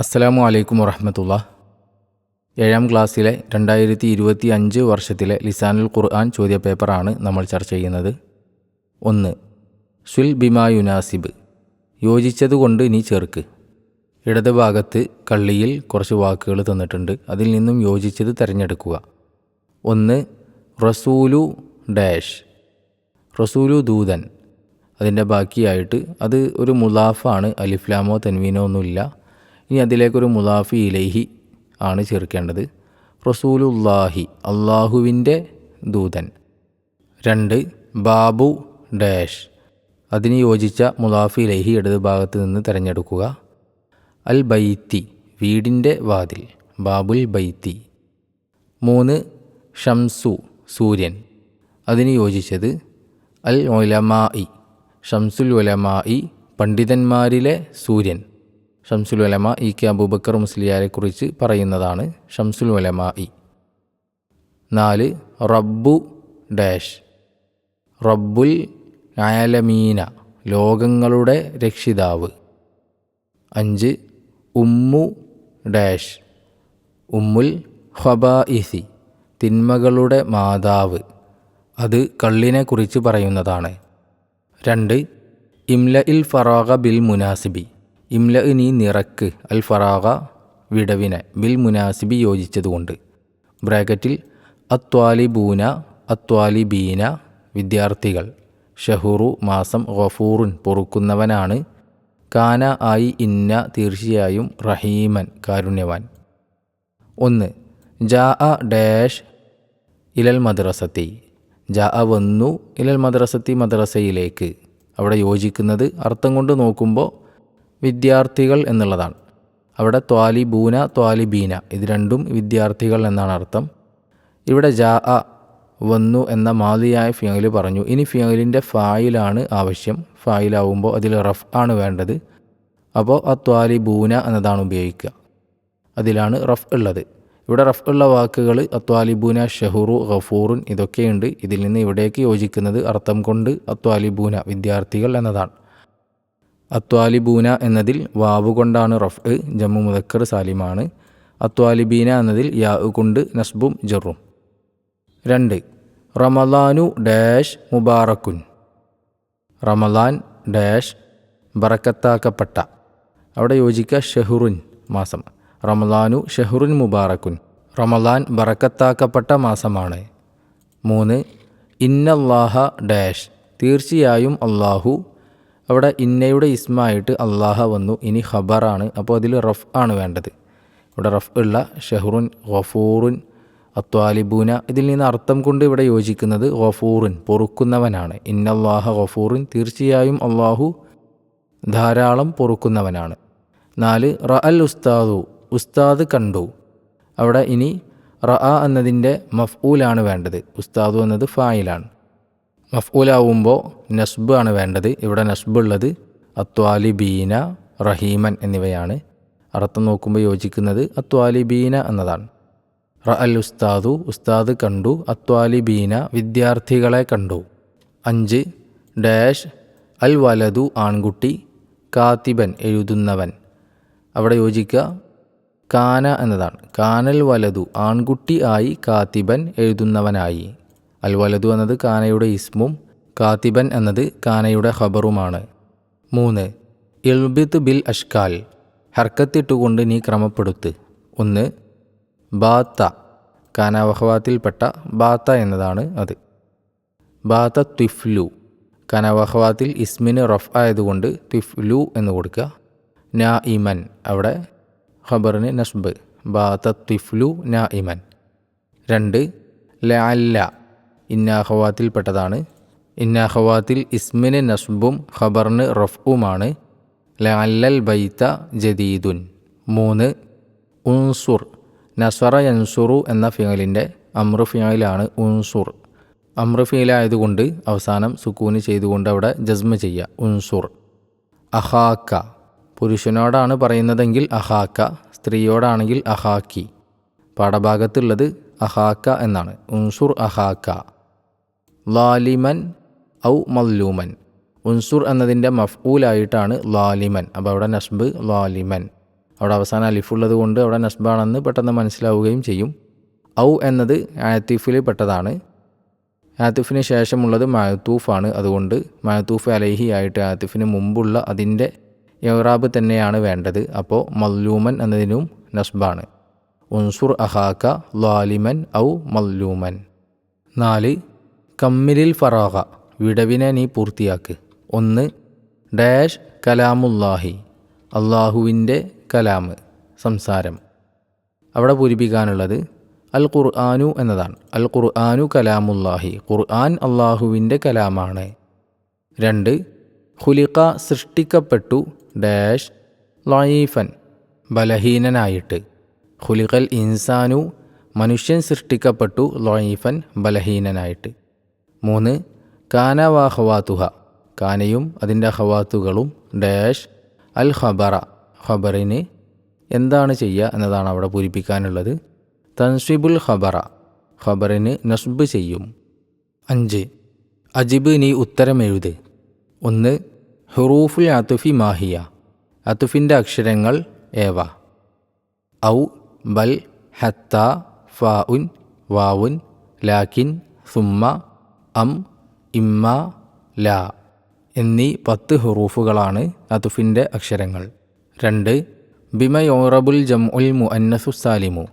അസ്സലാമു അലൈക്കും വറഹമത്തുള്ള ഏഴാം ക്ലാസ്സിലെ രണ്ടായിരത്തി ഇരുപത്തി അഞ്ച് വർഷത്തിലെ ലിസാനുൽ ഖുർആൻ ചോദ്യപേപ്പറാണ് നമ്മൾ ചർച്ച ചെയ്യുന്നത്. ഒന്ന് സുൽ ബിമാ യുനാസിബ് യോജിച്ചതുകൊണ്ട് ഇനി ചേർക്ക്. ഇടത് ഭാഗത്ത് കള്ളിയിൽ കുറച്ച് വാക്കുകൾ തന്നിട്ടുണ്ട് അതിൽ നിന്നും യോജിച്ചത് തിരഞ്ഞെടുക്കുക. ഒന്ന് റസൂലു ഡാഷ് റസൂലു ദൂതൻ അതിന്റെ ബാക്കിയായിട്ട് അത് ഒരു മുലാഫാണ് അലിഫ്ലാമോ തൻവീനോ ഒന്നുമില്ല. ഇനി അതിലേക്കൊരു മുലാഫി ഇലൈഹി ആണ് ചേർക്കേണ്ടത്. റസൂലുല്ലാഹി അള്ളാഹുവിന്റെ ദൂതൻ. രണ്ട് ബാബു ഡാഷ്. അതിന് യോജിച്ച മുലാഫി ഇലൈഹി ഇടത് ഭാഗത്ത് നിന്ന് തിരഞ്ഞെടുക്കുക. അൽ ബൈത്തി വീടിന്റെ വാതിൽ. ബാബുൽ ബൈത്തി. മൂന്ന് ഷംസു സൂര്യൻ. അതിന് യോജിച്ചത് അൽ ഒലമായി ഷംസുൽ ഒലമായി പണ്ഡിതന്മാരിലെ സൂര്യൻ. ഷംസുൽ വലമ ഇ കെ അബൂബക്കർ മുസ്ലിയാരെക്കുറിച്ച് പറയുന്നതാണ് ഷംസുൽ വലമ ഇ. നാല് റബ്ബു ഡാഷ്. റബ്ബുൽ ആലമീന ലോകങ്ങളുടെ രക്ഷിതാവ്. അഞ്ച് ഉമ്മു ഡാഷ്. ഉമ്മുൽ ഖബാഇസി തിന്മകളുടെ മാതാവ്. അത് കള്ളിനെക്കുറിച്ച് പറയുന്നതാണ്. രണ്ട് ഇംല ഇൽ ഫറാഗ ബിൽ മുനാസിബി. ഇംല നീ നിറക്ക് അൽ ഫറാഗ വിടവിനെ ബിൽ മുനാസിബി യോജിച്ചതുകൊണ്ട്. ബ്രാക്കറ്റിൽ അത്വാലിബൂന അത്വാലിബീന വിദ്യാർത്ഥികൾ. ഷഹുറു മാസം ഗഫൂറുൻ പൊറുക്കുന്നവനാണ്. കാന ആയി ഇന്ന തീർച്ചയായും റഹീമൻ കാരുണ്യവാൻ. ഒന്ന് ജാ അ ഡാഷ് ഇലൽ മദ്രസത്തി. ജാ അ വന്നു ഇലൽ മദ്രസത്തി മദ്രസയിലേക്ക്. അവിടെ യോജിക്കുന്നത് അർത്ഥം കൊണ്ട് നോക്കുമ്പോൾ വിദ്യാർത്ഥികൾ എന്നുള്ളതാണ്. അവിടെ ത്വാലിബൂന ത്വാലിബീന ഇത് രണ്ടും വിദ്യാർത്ഥികൾ എന്നാണ് അർത്ഥം. ഇവിടെ ജാ അ വന്നു എന്ന മാതിയായ ഫിയൽ പറഞ്ഞു. ഇനി ഫിയലിന്റെ ഫായിലാണ് ആവശ്യം. ഫായിലാവുമ്പോൾ അതിൽ റഫ് ആണ് വേണ്ടത്. അപ്പോൾ ആ ത്വാലിബൂന എന്നതാണ് ഉപയോഗിക്കുക. അതിലാണ് റഫ് ഉള്ളത്. ഇവിടെ റഫ് ഉള്ള വാക്കുകൾ അത്വാലിബൂന ഷെഹുറു ഗഫൂറുൻ ഇതൊക്കെയുണ്ട്. ഇതിൽ നിന്ന് ഇവിടേക്ക് യോജിക്കുന്നത് അർത്ഥം കൊണ്ട് അത്വാലിബൂന വിദ്യാർത്ഥികൾ എന്നതാണ്. അത്വാലിബൂന എന്നതിൽ വാവ് കൊണ്ടാണ് റഫ് ജമ്മു മുതക്കർ സാലിമാണ്. അത്വാലിബീന എന്നതിൽ യാ കൊണ്ട് നസ്ബും ജറും. രണ്ട് റമലാനു ഡാഷ് മുബാറക്കുൻ റമലാൻ ഡാഷ് ബറക്കത്താക്കപ്പെട്ട. അവിടെ യോജിക്കുക ഷെഹുറുൻ മാസം. റമലാനു ഷെഹുറുൻ മുബാറക്കുൻ റമലാൻ ബറക്കത്താക്കപ്പെട്ട മാസമാണ്. മൂന്ന് ഇന്നല്ലാഹ ഡാഷ്. തീർച്ചയായും അള്ളാഹു അവിടെ ഇന്നയുടെ ഇസ്മായിട്ട് അള്ളാഹ വന്നു. ഇനി ഖബറാണ്. അപ്പോൾ അതിൽ റഫ് ആണ് വേണ്ടത്. ഇവിടെ റഫ് ഉള്ള ഷെഹ്റുൻ ഗഫൂറുൻ അത്വാലിബൂന. ഇതിൽ നിന്ന് അർത്ഥം കൊണ്ട് ഇവിടെ യോജിക്കുന്നത് ഗഫൂറുൻ പൊറുക്കുന്നവനാണ്. ഇന്നല്ലാഹ ഗഫൂറുൻ തീർച്ചയായും അള്ളാഹു ധാരാളം പൊറുക്കുന്നവനാണ്. നാല് റ അൽ ഉസ്താദു. ഉസ്താദ് കണ്ടു. അവിടെ ഇനി റ എന്നതിന്റെ മഫ്ഊലാണ് വേണ്ടത്. ഉസ്താദു എന്നത് ഫായിലാണ്. മഫ്ഊലാവുമ്പോൾ നസ്ബ് ആണ് വേണ്ടത്. ഇവിടെ നസ്ബ് ഉള്ളത് അത്വാലിബീന റഹീമൻ എന്നിവയാണ്. അർത്ഥം നോക്കുമ്പോൾ യോജിക്കുന്നത് അത്വാലി ബീന എന്നതാണ്. റ അൽ ഉസ്താദു ഉസ്താദ് കണ്ടു അത്വാലി ബീന വിദ്യാർത്ഥികളെ കണ്ടു. അഞ്ച് ഡാഷ് അൽ വലതു ആൺകുട്ടി കാത്തിബൻ എഴുതുന്നവൻ. അവിടെ യോജിക്കുക കാന എന്നതാണ്. കാനൽ വലതു ആൺകുട്ടി ആയി കാത്തിബൻ എഴുതുന്നവനായി. അൽ വലതു എന്നത് കാനയുടെ ഇസ്മും കാത്തിബൻ എന്നത് കാനയുടെ ഖബറുമാണ്. മൂന്ന് ഇൽബിത്ത് ബിൽ അഷ്കാൽ ഹർക്കത്തിട്ടുകൊണ്ട് നീ ക്രമപ്പെടുത്ത്. ഒന്ന് ബാത്ത കാനാവഹവാത്തിൽപ്പെട്ട ബാത്ത എന്നതാണ് അത്. ബാത്ത ത്വിഫ്ലു കനവഹവാത്തിൽ ഇസ്മിന് റഫ് ആയതുകൊണ്ട് ത്വിഫ്ലു എന്ന് കൊടുക്കുക. നാ ഇമൻ അവിടെ ഖബറിന് നഷ്ബ് ബാത്ത ത്വിഫ്ലു നാ ഇമൻ രണ്ട് ലഅല്ല ഇന്നാഹവാത്തിൽപ്പെട്ടതാണ് ഇന്നാഹവാത്തിൽ ഇസ്മിന് നസ്ബും ഖബറിന് റഫ്ഉമാണ്. ലഅല്ലൽ ബൈത്ത ജദീദുൻ. മൂന്ന് ഉൻസുർ. നസറ യൻസുറു എന്ന ഫിയലിന്റെ അമ്രു ഫിയലാണ് ഉൻസുർ. അമ്രുഫിയലായതുകൊണ്ട് അവസാനം സുക്കൂന് ചെയ്തുകൊണ്ട് അവിടെ ജസ്മ ചെയ്യുക ഉൻസുർ. അഹാക്ക. പുരുഷനോടാണ് പറയുന്നതെങ്കിൽ അഹാക്ക സ്ത്രീയോടാണെങ്കിൽ അഹാക്കി. പാഠഭാഗത്തുള്ളത് അഹാക്ക എന്നാണ്. ഉൻസുർ അഹാക്ക. ലാലിമൻ ഔ മല്ലൂമൻ. ഉൻസുർ എന്നതിന്റെ മഫ്ഊലായിട്ടാണ് ലാലിമൻ. അപ്പോൾ അവിടെ നസ്ബ് ലാലിമൻ. അവിടെ അവസാനം അലിഫുള്ളത് കൊണ്ട് അവിടെ നസ്ബാണെന്ന് പെട്ടെന്ന് മനസ്സിലാവുകയും ചെയ്യും. ഔ എന്നത് ആത്തിഫിൽ പെട്ടതാണ്. ആത്തിഫിന് ശേഷമുള്ളത് മാത്തൂഫാണ് അതുകൊണ്ട് മാത്തൂഫ് അലൈഹി ആയിട്ട് ആത്തിഫിന് മുമ്പുള്ള അതിന്റെ യൗറാബ് തന്നെയാണ് വേണ്ടത്. അപ്പോൾ മല്ലൂമൻ എന്നതിനും നസ്ബാണ്. ഉൻസുർ അഹാക്ക ലാലിമൻ ഔ മല്ലൂമൻ. നാല് കമ്മിലിൽ ഫറാഹ വിടവിനെ നീ പൂർത്തിയാക്ക്. ഒന്ന് ഡാഷ് കലാമുല്ലാഹി അള്ളാഹുവിന്റെ കലാമ് സംസാരം. അവിടെ പൂരിപ്പിക്കാനുള്ളത് അൽ ഖുർആാനു എന്നതാണ്. അൽ ഖുർആാനു കലാമുല്ലാഹി ഖുർആൻ അള്ളാഹുവിന്റെ കലാമാണ്. രണ്ട് ഹുലിക്ക സൃഷ്ടിക്കപ്പെട്ടു ഡാഷ് ലൈഫൻ ബലഹീനനായിട്ട്. ഹുലിഖൽ ഇൻസാനു മനുഷ്യൻ സൃഷ്ടിക്കപ്പെട്ടു ലൈഫൻ ബലഹീനനായിട്ട്. മൂന്ന് കാന വാ ഹവാത്തുഹ കാനയും അതിന്റെ ഹവാത്തുകളും ഡാഷ് അൽ ഖബറ ഖബറിന് എന്താണ് ചെയ്യുക എന്നതാണ് അവിടെ പൂരിപ്പിക്കാനുള്ളത്. തൻസിബുൽ ഖബറ. ഖബറിന് നസ്ബ് ചെയ്യും. അഞ്ച് അജിബ് നീ ഉത്തരം എഴുത്. ഒന്ന് ഹുറൂഫുൽ അത്തുഫി മാഹിയ. അത്തുഫിന്റെ അക്ഷരങ്ങൾ ഏവ. ഔ ബൽ ഹത്ത ഫാ ഉൻ വാവുൻ ലാക്കിൻ സുമ്മ അം ഇമ്മ ല എന്നീ പത്ത് ഹുറൂഫുകളാണ് അതുഫിന്റെ അക്ഷരങ്ങൾ. രണ്ട് ബിമ യോറബുൽ ജം ഉൽ മുഅന്നസു സാലിമു.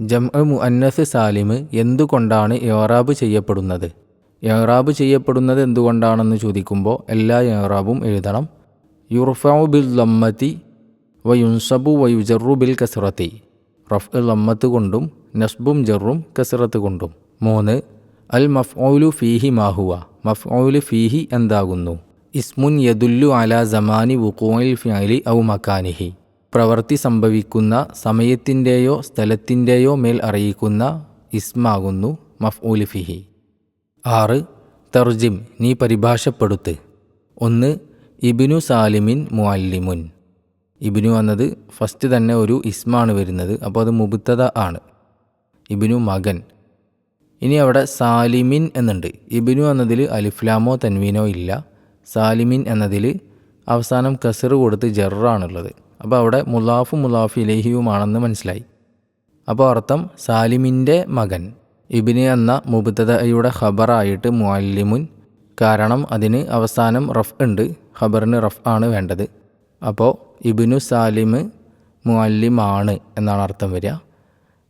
ജം ഉ മുഅന്നസ് സാലിമ് എന്തുകൊണ്ടാണ് യോറാബ് ചെയ്യപ്പെടുന്നത്? യോറാബ് ചെയ്യപ്പെടുന്നത് എന്തുകൊണ്ടാണെന്ന് ചോദിക്കുമ്പോൾ എല്ലാ യോറാബും എഴുതണം. യുർഫാവു ബിൽ ലമ്മത്തി വയുൻസബു വയുജറു ബിൽ കസറത്തി. റഫ് ലമ്മത്ത് കൊണ്ടും നസ്ബും ജറും കസറത്ത് കൊണ്ടും. മൂന്ന് അൽ മഫ്ഔലു ഫീഹി മാഹുവ മഫ്ഔലു ഫീഹി എന്താകുന്നു? ഇസ്മുൻ യദുല്ലു അല ജമാനി വുക്കോയിൽ ഫ്യാലി ഔ മക്കാനിഹി പ്രവൃത്തി സംഭവിക്കുന്ന സമയത്തിന്റെയോ സ്ഥലത്തിന്റെയോ മേൽ അറിയിക്കുന്ന ഇസ്മാകുന്നു മഫ്ഊൽ ഫിഹി. ആറ് തർജിം നീ പരിഭാഷപ്പെടുത്ത്. ഒന്ന് ഇബിനു സാലിമിൻ മുഅല്ലിമുൻ. ഇബിനു എന്നത് ഫസ്റ്റ് തന്നെ ഒരു ഇസ്മാണ് വരുന്നത് അപ്പോൾ അത് മുബുത്തത ആണ്. ഇബിനു മകൻ. ഇനി അവിടെ സാലിമിൻ എന്നുണ്ട്. ഇബിനു എന്നതിൽ അലിഫ്ലാമോ തൻവീനോ ഇല്ല. സാലിമിൻ എന്നതിൽ അവസാനം കസിർ കൊടുത്ത് ജറാണുള്ളത്. അപ്പോൾ അവിടെ മുലാഫു മുലാഫ് ഇലേഹിയുമാണെന്ന് മനസ്സിലായി. അപ്പോൾ അർത്ഥം സാലിമിന്റെ മകൻ. ഇബിന് എന്ന മുബുദ്ധതയുടെ ഖബറായിട്ട് മുഅല്ലിമുൻ. കാരണം അതിന് അവസാനം റഫ് ഉണ്ട്. ഖബറിന് റഫ് ആണ് വേണ്ടത്. അപ്പോൾ ഇബിനു സാലിമ് മുഅല്ലിമാണ് എന്നാണ് അർത്ഥം വരിക.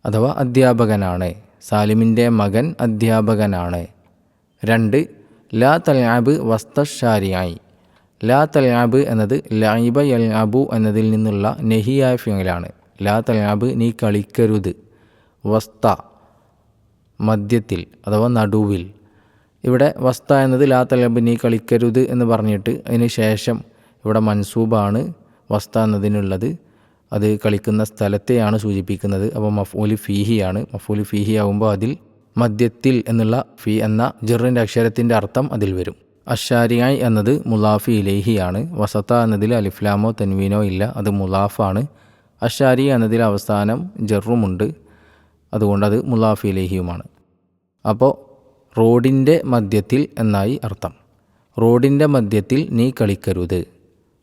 അഥവാ അധ്യാപകനാണ്. സാലിമിന്റെ മകൻ അധ്യാപകനാണ്. രണ്ട് ലാ തൽയാബ് വസ്തഷാരിയായി ലാ തൽയാബ് എന്നത് ലൈബ യൽയാബു എന്നതിൽ നിന്നുള്ള നെഹിയായ ഫിയലാണ് ലാ തൽയാബ് നീ കളിക്കരുത്. വസ്ത മധ്യത്തിൽ അഥവാ നടുവിൽ. ഇവിടെ വസ്ത എന്നത് ലാ തൽയാബ് നീ കളിക്കരുത് എന്ന് പറഞ്ഞിട്ട് അതിന് ശേഷം ഇവിടെ മൻസൂബാണ് വസ്ത എന്നതിനുള്ളത്. അത് കളിക്കുന്ന സ്ഥലത്തെയാണ് സൂചിപ്പിക്കുന്നത്. അപ്പോൾ മഫൂലി ഫീഹിയാണ്. മഫൂലി ഫീഹി ആകുമ്പോൾ അതിൽ മദ്യത്തിൽ എന്നുള്ള ഫി എന്ന ജെറിന്റെ അക്ഷരത്തിന്റെ അർത്ഥം അതിൽ വരും. അഷാരിയായി എന്നത് മുലാഫി ഇലേഹിയാണ്. വസത്ത എന്നതിൽ അലിഫ്ലാമോ തൻവീനോ ഇല്ല. അത് മുലാഫാണ്. അഷാരി എന്നതിൽ അവസാനം ജെറുമുണ്ട്. അതുകൊണ്ട് അത് മുലാഫി ഇലേഹിയുമാണ്. അപ്പോൾ റോഡിന്റെ മധ്യത്തിൽ എന്നായി അർത്ഥം. റോഡിന്റെ മധ്യത്തിൽ നീ കളിക്കരുത്.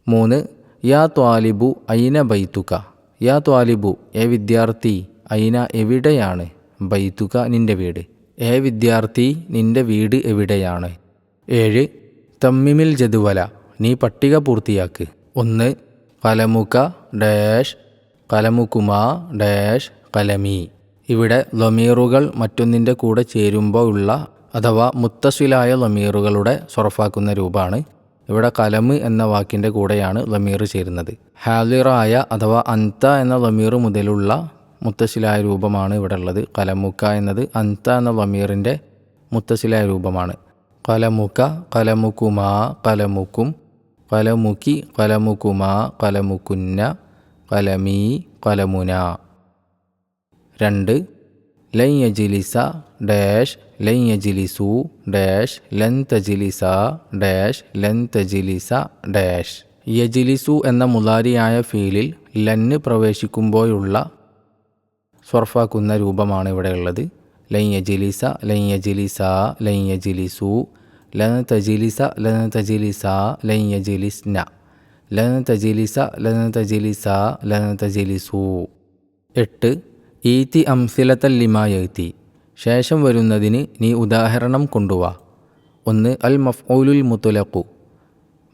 മൂന്ന് യാ ത്വാലിബു ഐന ബൈത്തുക. യാ ത്വാലിബു എ വിദ്യാർത്ഥി ഐന എവിടെയാണ്? ബൈത്തുക നിന്റെ വീട്. ഏ വിദ്യാർത്ഥി നിന്റെ വീട് എവിടെയാണ്? ഏഴ് തമ്മിമിൽ ജതുവല നീ പട്ടിക പൂർത്തിയാക്ക്. ഒന്ന് കലമുക ഡാഷ് കലമുക്കുമാ ഡാഷ് കലമി. ഇവിടെ ലൊമീറുകൾ മറ്റൊന്നിന്റെ കൂടെ ചേരുമ്പോൾ ഉള്ള അഥവാ മുത്തസിലായ ലൊമീറുകളുടെ സൊറഫാക്കുന്ന രൂപമാണ് ഇവിടെ കലമ് എന്ന വാക്കിന്റെ കൂടെയാണ് ലമീർ ചേരുന്നത്. ഹാലിറായ അഥവാ അന്ത എന്ന ലമീർ മുതലുള്ള മുത്തശ്ശിലായ രൂപമാണ് ഇവിടെ ഉള്ളത്. കലമുക്ക എന്നത് അന്ത എന്ന ലമീറിന്റെ മുത്തശ്ശിലായ രൂപമാണ്. കലമുക്ക കലമുക്കുമാ കലമുക്കും കലമുക്കി കലമുക്കുമാ കലമുക്കുന്ന കലമീ കലമുന. രണ്ട്. ലൈ യജിലിസ ഡാഷ് ലൻ യജിലിസു ഡാഷ് ലൻ ജിലിസ ഡാഷ് ലൻ ജിലിസ ഡാഷ്. യജിലിസു എന്ന മുലാരിയായ ഫീലിൽ ലന്ന് പ്രവേശിക്കുമ്പോഴുള്ള സ്വർഫാക്കുന്ന രൂപമാണ് ഇവിടെയുള്ളത് ലൻ യജിലിസ ലൻ യജിലിസ ലൻ യജിലിസു ലൻ തജിലിസ ലൻ തജിലിസ ലൻ യജിലിസ്ന. ലന തജിലിസ ലന തജിലിസ ലന തജിലിസു എട്ട്. ഈത്തി അംസിലത്തല്ലിമായെത്തി ശേഷം വരുന്നതിന് നീ ഉദാഹരണം കൊണ്ടുവാ. ഒന്ന് അൽ മഫ്ഊലുൽ മുത്തലഖു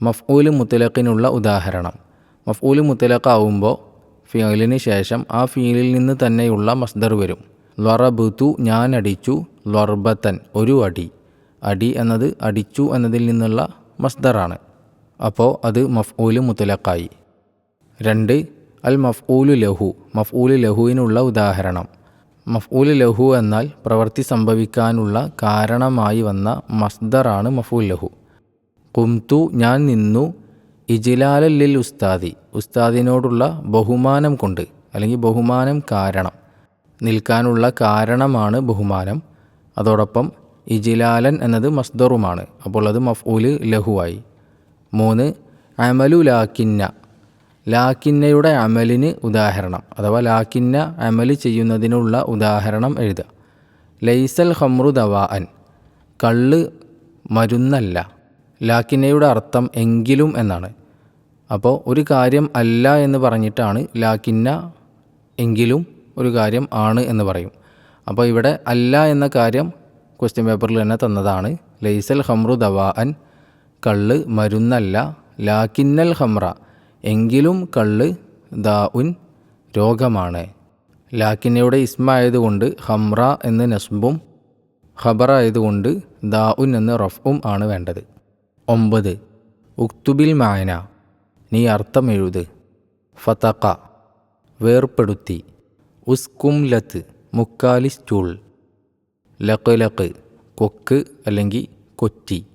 മഫ്ഊൽ മുത്തലഖിനുള്ള ഉദാഹരണം. മഫ്ഊൽ മുത്തലഖാവുമ്പോൾ ഫീലിന് ശേഷം ആ ഫീലിൽ നിന്ന് തന്നെയുള്ള മസ്ദർ വരും. ലറബുതു ഞാൻ അടിച്ചു ലർബത്തൻ ഒരു അടി. അടി എന്നത് അടിച്ചു എന്നതിൽ നിന്നുള്ള മസ്ദറാണ്. അപ്പോൾ അത് മഫ്ഊൽ മുത്തലഖായി രണ്ട് അൽ മഫ്ഊലു ലഹു. മഫ്ഊൽ ലഹുവിനുള്ള ഉദാഹരണം. മഫ്ഊൽ ലഹു എന്നാൽ പ്രവൃത്തി സംഭവിക്കാനുള്ള കാരണമായി വന്ന മസ്ദറാണ് മഫൂൽ ലഹു. കുംതു ഞാൻ നിന്നു. ഇജിലാലല്ലിൽ ഉസ്താദി. ഉസ്താദിനോടുള്ള ബഹുമാനം കൊണ്ട് അല്ലെങ്കിൽ ബഹുമാനം കാരണം. നിൽക്കാനുള്ള കാരണമാണ് ബഹുമാനം. അതോടൊപ്പം ഇജിലാലൻ എന്നത് മസ്ദറുമാണ്. അപ്പോൾ അത് മഫ്ഊൽ ലഹുവായി മൂന്ന് അമലു ലാക്കിന്ന. ലാക്കിന്നയുടെ അമലിന് ഉദാഹരണം അഥവാ ലാക്കിന്ന അമൽ ചെയ്യുന്നതിനുള്ള ഉദാഹരണം എഴുതുക. ലൈസൽ ഹമ്രു ദവാഅൻ കള്ള് മരുന്നല്ല. ലാക്കിന്നയുടെ അർത്ഥം എങ്കിലും എന്നാണ്. അപ്പോൾ ഒരു കാര്യം അല്ല എന്ന് പറഞ്ഞിട്ടാണ് ലാക്കിന്ന എങ്കിലും ഒരു കാര്യം ആണ് എന്ന് പറയും. അപ്പോൾ ഇവിടെ അല്ല എന്ന കാര്യം ക്വസ്റ്റ്യൻ പേപ്പറിൽ തന്നെ തന്നതാണ്. ലൈസൽ ഹമ്രു ദവാഅൻ കള്ള് മരുന്നല്ല. ലാക്കിന്നൽ ഹമ്ര എങ്കിലും കള്ള് ദാഉൻ രോഗമാണ്. ലാക്കിനയുടെ ഇസ്മ ആയതുകൊണ്ട് ഹംറ എന്ന് നസ്ബും ഖബറ ആയതുകൊണ്ട് ദാ ഉൻ എന്ന് റഫും ആണ് വേണ്ടത്. ഒമ്പത്. ഉക്തുബിൽ മായന. നീ അർത്ഥം എഴുത്. ഫതക്ക വേർപ്പെടുത്തി. ഉസ്കും ലത്ത്. മുക്കാലി സ്റ്റൂൾ. ലക്ക് ലക്ക് കൊക്ക് അല്ലെങ്കിൽ കൊറ്റി.